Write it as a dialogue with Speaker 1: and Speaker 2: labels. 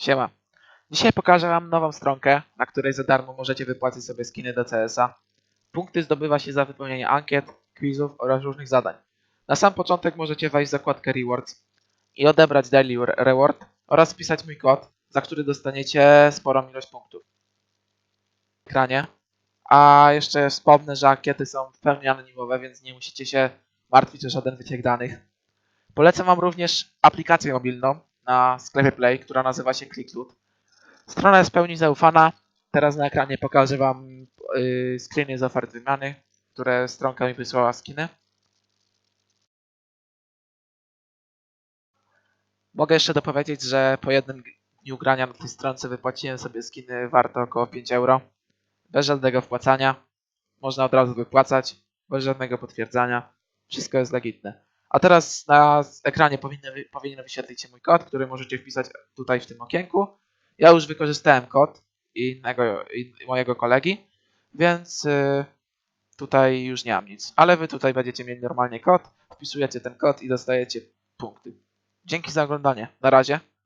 Speaker 1: Siema. Dzisiaj pokażę Wam nową stronkę, na której za darmo możecie wypłacić sobie skiny do CS-a. Punkty zdobywa się za wypełnienie ankiet, quizów oraz różnych zadań. Na sam początek możecie wejść w zakładkę Rewards i odebrać Daily Re- Reward oraz wpisać mój kod, za który dostaniecie sporą ilość punktów. Ekranie. A jeszcze wspomnę, że ankiety są w pełni anonimowe, więc nie musicie się martwić o żaden wyciek danych. Polecam Wam również aplikację mobilną na sklepie Play, która nazywa się ClickLoot. Strona jest w pełni zaufana. Teraz na ekranie pokażę Wam yy, screeny z ofert wymiany, które stronka mi wysłała skiny. Mogę jeszcze dopowiedzieć, że po jednym dniu grania na tej stronce wypłaciłem sobie skiny warte około 5 euro. Bez żadnego wpłacania. Można od razu wypłacać, bez żadnego potwierdzania. Wszystko jest legitne. A teraz na ekranie powinny, powinien wyświetlić się mój kod, który możecie wpisać tutaj w tym okienku. Ja już wykorzystałem kod innego, in, mojego kolegi, więc y, tutaj już nie mam nic. Ale wy tutaj będziecie mieli normalnie kod, wpisujecie ten kod i dostajecie punkty. Dzięki za oglądanie. Na razie.